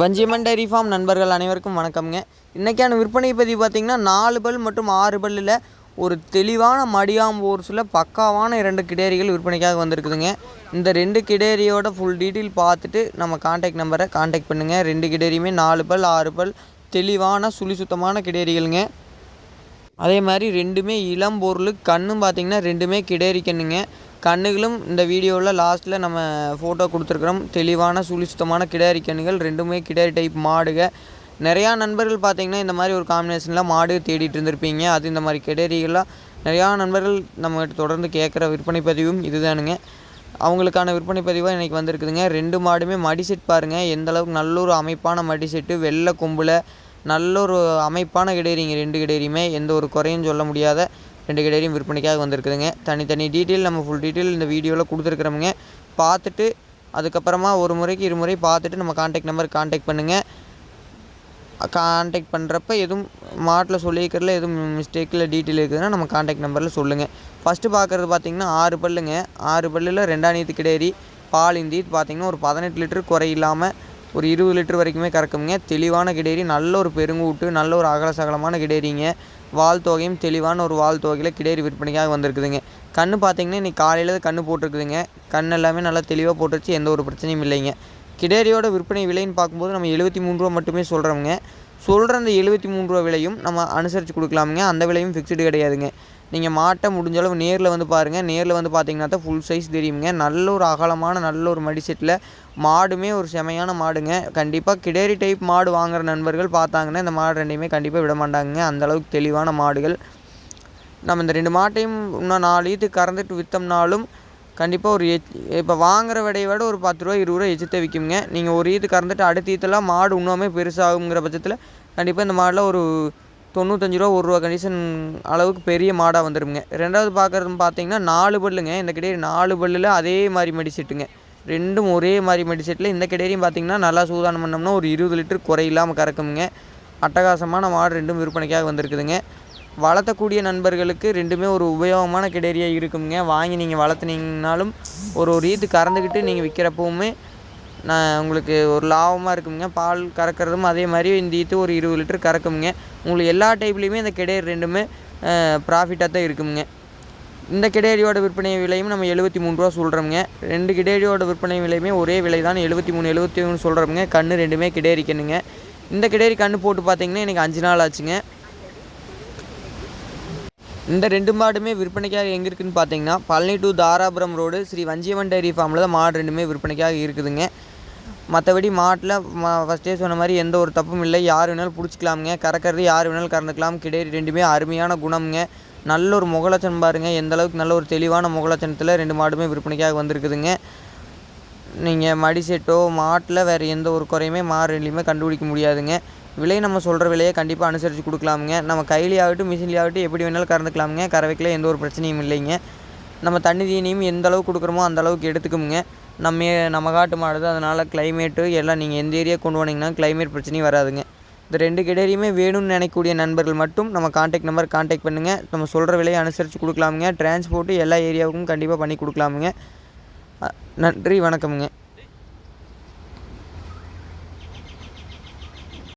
வஞ்சிமன் dairy farm நண்பர்கள் அனைவருக்கும் வணக்கம்ங்க. இன்றைக்கான விற்பனை பதிவு பார்த்திங்கன்னா நாலு பல் மற்றும் ஆறு பல்லில் ஒரு தெளிவான மடியாம்போர்ஸில் பக்காவான இரண்டு கிடேரிகள் விற்பனைக்காக வந்திருக்குதுங்க. இந்த ரெண்டு கிடேரியோட ஃபுல் டீட்டெயில் பார்த்துட்டு நம்ம காண்டாக்ட் நம்பரை காண்டாக்ட் பண்ணுங்கள் ரெண்டு கிடேரியுமே நாலு பல் ஆறு பல் தெளிவான சுழி சுத்தமான கிடேரிகளுங்க அதே மாதிரி ரெண்டுமே இளம் பொருள் கண்ணும் பார்த்திங்கன்னா ரெண்டுமே கிடேரி கண்ணுங்க கண்ணுகளும் இந்த வீடியோவில் லாஸ்ட்டில் நம்ம ஃபோட்டோ கொடுத்துருக்குறோம். தெளிவான சுழி சுத்தமான கிடாரி கண்ணுகள் ரெண்டுமே கிடாரி டைப் மாடுக. நிறையா நண்பர்கள் பார்த்திங்கன்னா இந்த மாதிரி ஒரு காம்பினேஷனில் மாடு தேடிட்டு இருந்திருப்பீங்க. அது இந்த மாதிரி கிடேரிகள்லாம் நிறையா நண்பர்கள் நம்ம தொடர்ந்து கேட்குற விற்பனை பதிவும் இதுதானுங்க. அவங்களுக்கான விற்பனை பதிவாக இன்றைக்கி வந்திருக்குதுங்க. ரெண்டு மாடுமே மடி செட் பாருங்கள் எந்தளவுக்கு நல்ல ஒரு அமைப்பான மடி செட்டு வெள்ளை கொம்பில் நல்ல ஒரு அமைப்பான கிடேரிங்க. ரெண்டு கிடேரியுமே. எந்த ஒரு குறையும் சொல்ல முடியாத ரெண்டு கடையிலையும் விற்பனைக்காக வந்திருக்குதுங்க. தனித்தனி டீட்டெயில் நம்ம ஃபுல் டீட்டெயில் இந்த வீடியோவில் கொடுத்துருக்குறோமுங்க. பார்த்துட்டு அதுக்கப்புறமா ஒரு முறைக்கு இருமுறை பார்த்துட்டு நம்ம காண்டாக்ட் நம்பர் காண்டாக்ட் பண்ணுங்கள் காண்டாக்ட் பண்ணுறப்ப எதுவும் மாட்டில் சொல்லியிருக்கிறதுல எதுவும் மிஸ்டேக்கில் டீட்டெயில் இருக்குதுன்னா நம்ம காண்டாக்ட் நம்பரில் சொல்லுங்கள் ஃபஸ்ட்டு பார்க்குறது பார்த்திங்கன்னா ஆறு பல்லுங்க. ஆறு பல்லில் ரெண்டாம் நீத்து கிடையாது பால் இந்தி பார்த்திங்கன்னா ஒரு பதினெட்டு லிட்டரு குறை இல்லாமல் ஒரு இருபது லிட்டர் வரைக்குமே கறக்குங்க. தெளிவான கிடேரி நல்ல ஒரு பெருங்கூட்டு நல்ல ஒரு அகல சகலமான கிடேரிங்க வால் தொகையும் தெளிவான ஒரு வால் தொகையில் கிடேரி விற்பனைக்காக வந்திருக்குதுங்க. கண் பார்த்தீங்கன்னா இன்றைக்கி காலையில் கண் போட்டிருக்குதுங்க. கண் எல்லாமே நல்லா தெளிவாக போட்டுருச்சு எந்த ஒரு பிரச்சனையும் இல்லைங்க. கிடேரியோட விற்பனை விலைன்னு பார்க்கும்போது நம்ம எழுபத்தி மூணு ரூபா மட்டுமே சொல்கிறோங்க சொல்கிற அந்த எழுபத்தி மூணு ரூபா விலையும் நம்ம அனுசரித்து கொடுக்கலாமுங்க. அந்த விலையும் ஃபிக்ஸ்டு கிடையாதுங்க. நீங்கள் மாட்டை முடிஞ்ச அளவு நேரில் வந்து பாருங்கள் நேரில் வந்து பார்த்தீங்கன்னா தான் ஃபுல் சைஸ் தெரியுங்க. நல்ல ஒரு அகலமான நல்ல ஒரு மடி செட்டில் மாடுமே ஒரு செமையான மாடுங்க. கண்டிப்பாக கிடேரி டைப் மாடு வாங்குகிற நண்பர்கள் பார்த்தாங்கன்னா இந்த மாடு ரெண்டையுமே கண்டிப்பாக விட மாட்டாங்க அந்தளவுக்கு தெளிவான மாடுகள். நம்ம இந்த ரெண்டு மாட்டையும் இன்னும் நாலு ஈத்து கறந்துட்டு விற்றோம்னாலும் கண்டிப்பாக ஒரு எச் இப்போ வாங்குகிற விடையை விட ஒரு பத்து ரூபா இருபது ரூபா எச்சத்தை விற்குங்க நீங்கள் ஒரு ஈத்து கறந்துட்டு அடுத்த ஈத்தெல்லாம் மாடு இன்னுமே பெருசாகுங்கிற பட்சத்தில் கண்டிப்பாக இந்த மாடில் ஒரு தொண்ணூத்தஞ்சு ரூபா ஒரு ரூபா கண்டிஷன் அளவுக்கு பெரிய மாடாக வந்துடுங்க ரெண்டாவது பார்க்குறது பார்த்தீங்கன்னா நாலு பல்லுங்க. இந்த கிடையாது நாலு பல்லில் அதே மாதிரி மெடிசெட்டுங்க ரெண்டும் ஒரே மாதிரி மடி செட்டில் இந்த கிடையிலையும் பார்த்தீங்கன்னா நல்லா சூதானம் பண்ணோம்னா ஒரு இருபது லிட்டர் குறையில்லாமல் கறக்குங்க அட்டகாசமான மாடு ரெண்டும் விற்பனைக்காக வந்திருக்குதுங்க. வளர்த்தக்கூடிய நண்பர்களுக்கு ரெண்டுமே ஒரு உபயோகமான கிடேரியாக இருக்குங்க வாங்கி நீங்கள் வளர்த்துனீங்கனாலும் ஒரு ஒரு ஈத்து கறந்துக்கிட்டு நீங்கள் விற்கிறப்பவுமே நான் உங்களுக்கு ஒரு லாபமாக இருக்குமுங்க. பால் கறக்கிறதும் அதே மாதிரி இந்த ஈத்து ஒரு இருபது லிட்டர் கறக்குமுங்க. உங்களுக்கு எல்லா டைப்லேயுமே இந்த கிடையர் ரெண்டுமே ப்ராஃபிட்டாக தான் இருக்குமுங்க. இந்த கிடேரியோட விற்பனை விலையும் நம்ம எழுபத்தி மூணு ரூபா சொல்கிறோமுங்க ரெண்டு கிடேரியோட விற்பனை விலையுமே ஒரே விலை தான் எழுபத்தி மூணு எழுபத்தி மூணு சொல்கிறோமுங்க கன்று ரெண்டுமே கிடேரி இந்த கிடேரி கன்று போட்டு பார்த்தீங்கன்னா எனக்கு அஞ்சு நாள் ஆச்சுங்க. இந்த ரெண்டு மாடுமே விற்பனைக்காக எங்கே இருக்குதுன்னு பார்த்தீங்கன்னா Palani to Dharapuram road Sri Vanjiyavan dairy ஃபார்மில் தான் மாடு ரெண்டுமே விற்பனைக்காக இருக்குதுங்க. மற்றபடி மாட்டில் ஃபஸ்ட்டே சொன்ன மாதிரி எந்த ஒரு தப்பும் இல்லை. யார் வேணாலும் பிடிச்சிக்கலாமுங்க. கறக்கிறது யார் வேணாலும் கறந்துக்கலாம். கிடையாது. ரெண்டுமே அருமையான குணம்ங்க. நல்ல ஒரு முகலட்சணம் பாருங்கள் எந்த அளவுக்கு நல்ல ஒரு தெளிவான முகலட்சணத்தில் ரெண்டு மாடுமே விற்பனைக்காக வந்திருக்குதுங்க. நீங்கள் மடி செட்டோ மாட்டில் வேறு எந்த ஒரு குறையுமே மாறுலையுமே கண்டுபிடிக்க முடியாதுங்க. விலை நம்ம சொல்கிற விலையை கண்டிப்பாக அனுசரித்து கொடுக்கலாமுங்க. நம்ம கையிலேயாகட்டும் மிஷின்லேயாகட்டும் எப்படி வேணாலும் கறந்துக்கலாமுங்க. கறவைக்கில் எந்த ஒரு பிரச்சனையும் இல்லைங்க. நம்ம தண்ணி தீனியும் எந்த அளவுக்கு கொடுக்குறோமோ அந்த அளவுக்கு எடுத்துக்கோங்க நம்ம நம்ம காட்டு மாடு அதனால் கிளைமேட்டு எல்லாம் நீங்கள் எந்த ஏரியா கொண்டு போனீங்கன்னா கிளைமேட் பிரச்சனையும் வராதுங்க. இந்த ரெண்டு கிடையிலையுமே வேணும்னு நினைக்கக்கூடிய நண்பர்கள் மட்டும் நம்ம காண்டாக்ட் நம்பர் காண்டாக்ட் பண்ணுங்கள் நம்ம சொல்கிற விலையை அனுசரித்து கொடுக்கலாமுங்க. டிரான்ஸ்போர்ட்டு எல்லா ஏரியாவுக்கும் கண்டிப்பாக பண்ணி கொடுக்கலாமுங்க. நன்றி வணக்கமுங்க.